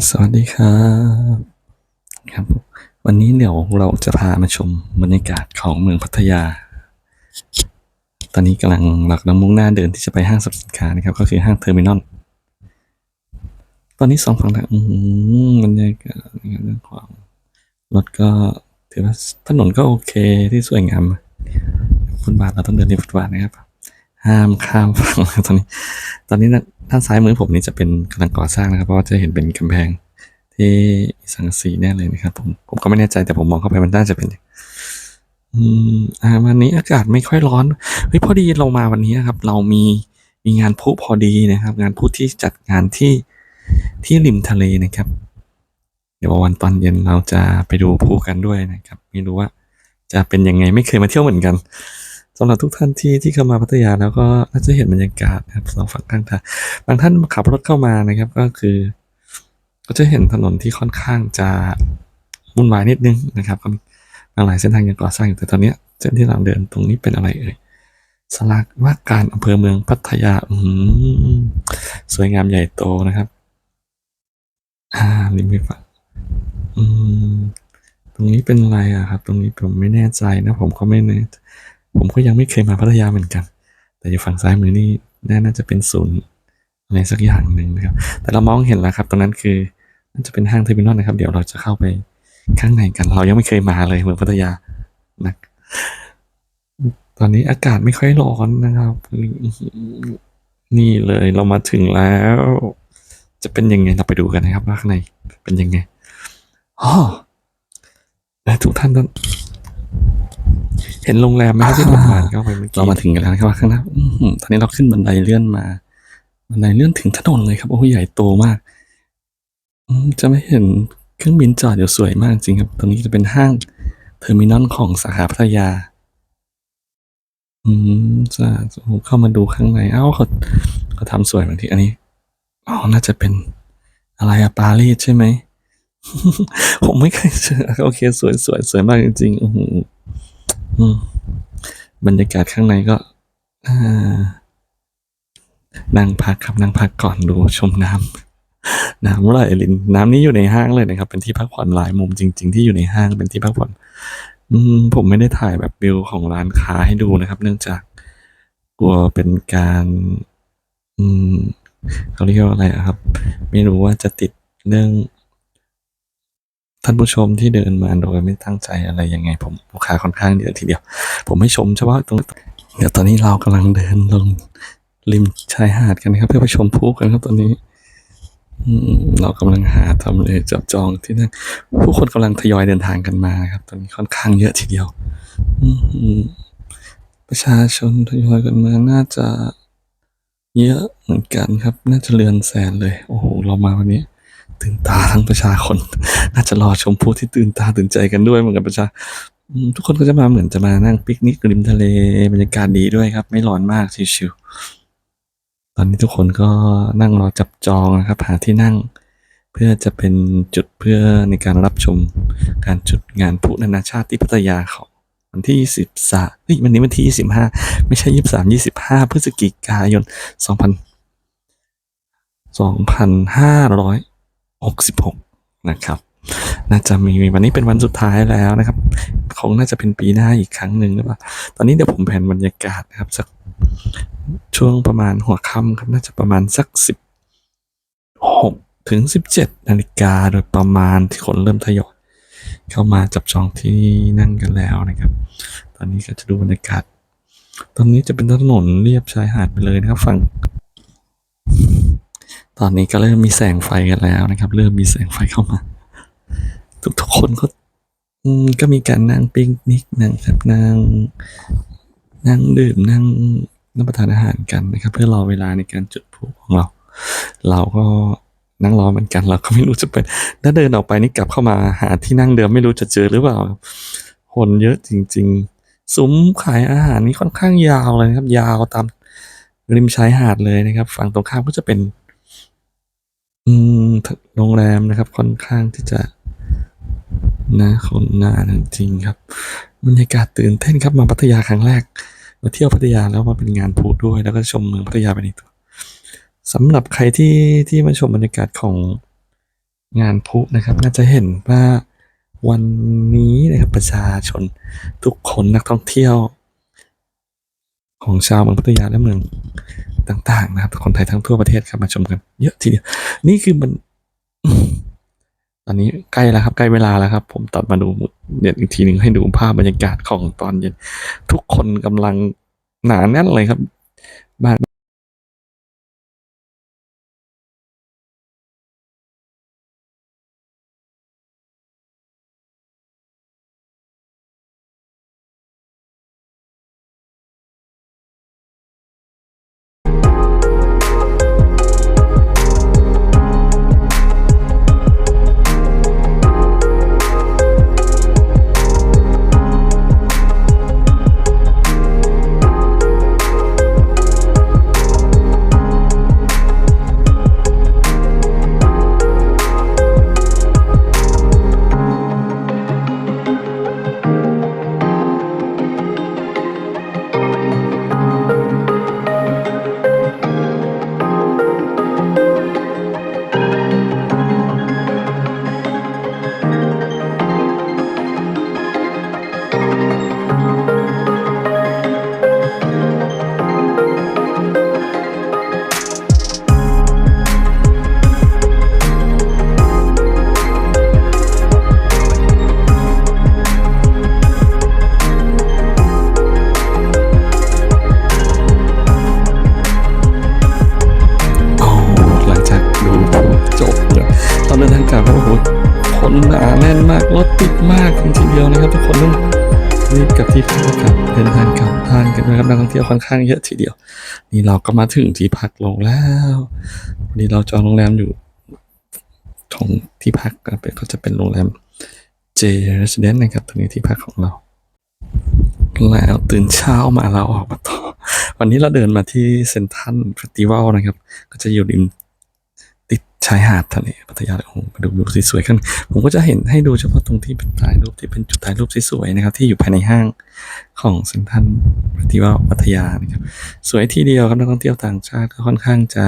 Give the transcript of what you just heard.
สวัสดีครับครับ วันนี้เดี๋ยวเราจะพามาชมบรรยากาศของเมืองพัทยา ตอนนี้กำลังเรากำลังมุ่งหน้าเดินที่จะไปห้างสรรพสินค้านะครับ ก็คือห้างเทอร์มินอลตอนนี้สองฝั่งทางอืมบรรยากาศเรื่องของรถก็ถือว่าถนนก็โอเคที่สวยงามฟุตบาทเราต้องเดินในฟุตบาทนะครับ ห้ามข้ามฝั่งตอนนี้ ตอนนี้นะด้านซ้ายมือผมนี่จะเป็นกำลังก่อสร้างนะครับ เพราะว่าจะเห็นเป็นกำแพงที่สังกะสีแน่เลยนะครับ ผมผมก็ไม่แน่ใจแต่ผมมองเข้าไปมันน่าจะเป็น อืมอ่าวันนี้อากาศไม่ค่อยร้อนเฮ้ยพอดีเรามาวันนี้ครับ เรามีมีงานพลุพอดีนะครับ งานพลุที่จัดงานที่ที่ริมทะเลนะครับ เดี๋ยววันตอนเย็นเราจะไปดูพลุกันด้วยนะครับ ไม่รู้ว่าจะเป็นยังไงไม่เคยมาเที่ยวเหมือนกัน สำหรับทุกท่านที่ที่เข้ามาพัทยาแล้วก็น่าจะเห็นบรรยากาศนะครับสองฝั่งข้างทางบางท่านขับรถเข้ามานะครับ ก็คือ ก็จะเห็นถนนที่ค่อนข้างจะวุ่นวายนิดนึงนะครับก็มีหลายเส้นทางยังก่อสร้างอยู่แต่ตอนนี้เส้นที่เราเดินตรงนี้เป็นอะไรเอ่ยสลากว่าการอำเภอเมืองพัทยาอืมสวยงามใหญ่โตนะครับ อ่าริมไปฝั่งอืมตรงนี้เป็นอะไรอะครับ ตรงนี้ผมไม่แน่ใจนะ ผมก็ไม่แน่ ผมก็ยังไม่เคยมาพัทยาเหมือนกัน แต่อยู่ฝั่งซ้ายมือนี่น่าจะเป็นศูนย์อะไรสักอย่างหนึ่งนะครับ แต่เรามองเห็นแล้วครับ ตรงนั้นคือน่าจะเป็นห้างเทอร์มินอลนะครับ เดี๋ยวเราจะเข้าไปข้างในกัน เรายังไม่เคยมาเลยเมืองพัทยานะตอนนี้อากาศไม่ค่อยร้อนนะครับ นี่เลยเรามาถึงแล้ว จะเป็นยังไงเราไปดูกันนะครับว่าข้างในเป็นยังไงอ๋อและทุกท่านต้อง เห็นโรงแรมไหมครับที่เราผ่านเข้าไปเมื่อกี้เรามาถึงกันแล้วนะครับว่าข้างหน้าอื้อหือตอนนี้เราขึ้นบันไดเลื่อนมา บันไดเลื่อนถึงถนนเลยครับ โอ้โหใหญ่โตมากอืมจะไม่เห็นเครื่องบินจอดอยู่สวยมากจริงครับ ตรงนี้จะเป็นห้างเทอร์มินอลของสาขาพัทยา อืมจะผมเข้ามาดูข้างในเอ้าเขาเขาทำสวยเหมือนที่อันนี้อ๋อน่าจะเป็นอะไรอะปารีสใช่ไหมผมไม่เคยเจอโอเค สวยสวยสวยมากจริงๆโอ้โหอืม บรรยากาศข้างในก็นั่งพักครับนั่งพักก่อนดูชมน้ำน้ำไหลลินน้ำนี้อยู่ในห้างเลยนะครับ เป็นที่พักผ่อนหลายมุมจริง ๆ ที่อยู่ในห้างเป็นที่พักผ่อน อืมผมไม่ได้ถ่ายแบบวิวของร้านค้าให้ดูนะครับ เนื่องจากกลัวเป็นการ อืมเขาเรียกว่าอะไรครับ ไม่รู้ว่าจะติดเรื่อง ท่านผู้ชมที่เดินมาโดยไม่ตั้งใจอะไรยังไง ผมลูกค้าค่อนข้างเยอะทีเดียว ผมไม่ชมเฉพาะตรงเดี๋ยวตอนนี้เรากำลังเดินลงริมชายหาดกันนะครับ เพื่อไปชมพลุกันครับตอนนี้อเรากำลังหาทำเลจับจองที่นั่นผู้คนกำลังทยอยเดินทางกันมาครับ ตอนนี้ค่อนข้างเยอะทีเดียวอประชาชนทยอยกันมาน่าจะเยอะเหมือนกันครับ น่าจะเรือนแสนเลย โอ้โห เรามาวันนี้ ตื่นตาทั้งประชาชนน่าจะรอชมผู้ที่ตื่นตาตื่นใจกันด้วยเหมือนกับประชาทุกคนก็จะมาเหมือนจะมานั่งปิกนิกริมทะเลบรรยากาศดีด้วยครับ ไม่ร้อนมากชิวๆตอนนี้ทุกคนก็นั่งรอจับจองนะครับหาที่นั่ง เพื่อจะเป็นจุดเพื่อในการรับชมการจุดงานพุนานาชาติที่พัทยาของวันที่สิบสามเฮ้ยวันนี้วันที่ยี่สิบห้าไม่ใช่ยี่สามยี่สิบห้าพฤศจิกายนสองพันสองพันห้าร้อย หกสิบหกนะครับ น่าจะมีวันนี้เป็นวันสุดท้ายแล้วนะครับ คงน่าจะเป็นปีหน้าอีกครั้งหนึ่งหรือเปล่า ตอนนี้เดี๋ยวผมแผนบรรยากาศนะครับสักช่วงประมาณหัวค่ำครับ น่าจะประมาณสักสิบหกถึงสิบเจ็ดนาฬิกาโดยประมาณที่คนเริ่มทยอยเข้ามาจับจองที่นั่งกันแล้วนะครับ ตอนนี้ก็จะดูบรรยากาศ ตอนนี้จะเป็นถนนเรียบชายหาดไปเลยนะครับ ฝั่ง ตอนนี้ก็เริ่มมีแสงไฟกันแล้วนะครับ เริ่มมีแสงไฟเข้ามา ทุกๆคนก็ก็มีการนั่งปิกนิกนั่งครับนั่งนั่งดื่มนั่งรับประทานอาหารกันนะครับ เพื่อรอเวลาในการจุดพลุของเรา เราก็นั่งรอเหมือนกัน เราก็ไม่รู้จะเป็นถ้าเดินออกไปนี่กลับเข้ามาหาที่นั่งเดิมไม่รู้จะเจอหรือเปล่าคนเยอะจริง ๆ ซุ้มขายอาหารนี่ค่อนข้างยาวเลยนะครับ ยาวตามริมชายหาดเลยนะครับ ฝั่งตรงข้ามก็จะเป็น อืมโรงแรมนะครับค่อนข้างที่จะนะคนหนาจริงครับบรรยากาศตื่นเต้นครับมาพัทยาครั้งแรก มาเที่ยวพัทยาแล้วมาเป็นงานพูดด้วย แล้วก็ชมเมืองพัทยาไปในตัวสำหรับใครที่ที่มาชมบรรยากาศของงานพุนะครับ น่าจะเห็นว่าวันนี้นะครับประชาชนทุกคนนักท่องเที่ยว ของชาวเมืองพัทยาและเมือง ต่างๆนะครับ คนไทยทั้งทั่วประเทศครับมาชมกัน เยอะทีเดียว นี่คือมัน ตอนนี้ใกล้แล้วครับ ใกล้เวลาแล้วครับ ผมตัดมาดูเดี๋ยวอีกทีหนึ่งให้ดูภาพบรรยากาศของตอนเย็น ทุกคนกำลังหนาแน่นเลยครับบ้าน กับเดินทางกลับทานกันนะครับนักท่องเที่ยวค่อนข้างเยอะทีเดียว นี่เราก็มาถึงที่พักลงแล้ววันนี้เราจองโรงแรมอยู่ของที่พักก็เป็นก็จะเป็นโรงแรม J Residence นะครับตรงนี้ที่พักของเรา แล้วตื่นเช้ามาเราออกมาต่อ วันนี้เราเดินมาที่เซนทรัลเฟสติวัลนะครับ ก็จะอยู่ริม ชายหาดทะเลพัทยาโอ้โหมาดูรูปสวยๆข้นผมก็จะเห็นให้ดูเฉพาะตรงที่เป็นถ่ายรูปที่เป็นจุดถ่ายรูปสวยๆนะครับ ที่อยู่ภายในห้างของเซนทรัลเฟสติวัลพัทยานะครับ สวยทีเดียวครับนักท่องเที่ยวต่างชาติก็ค่อนข้างจะ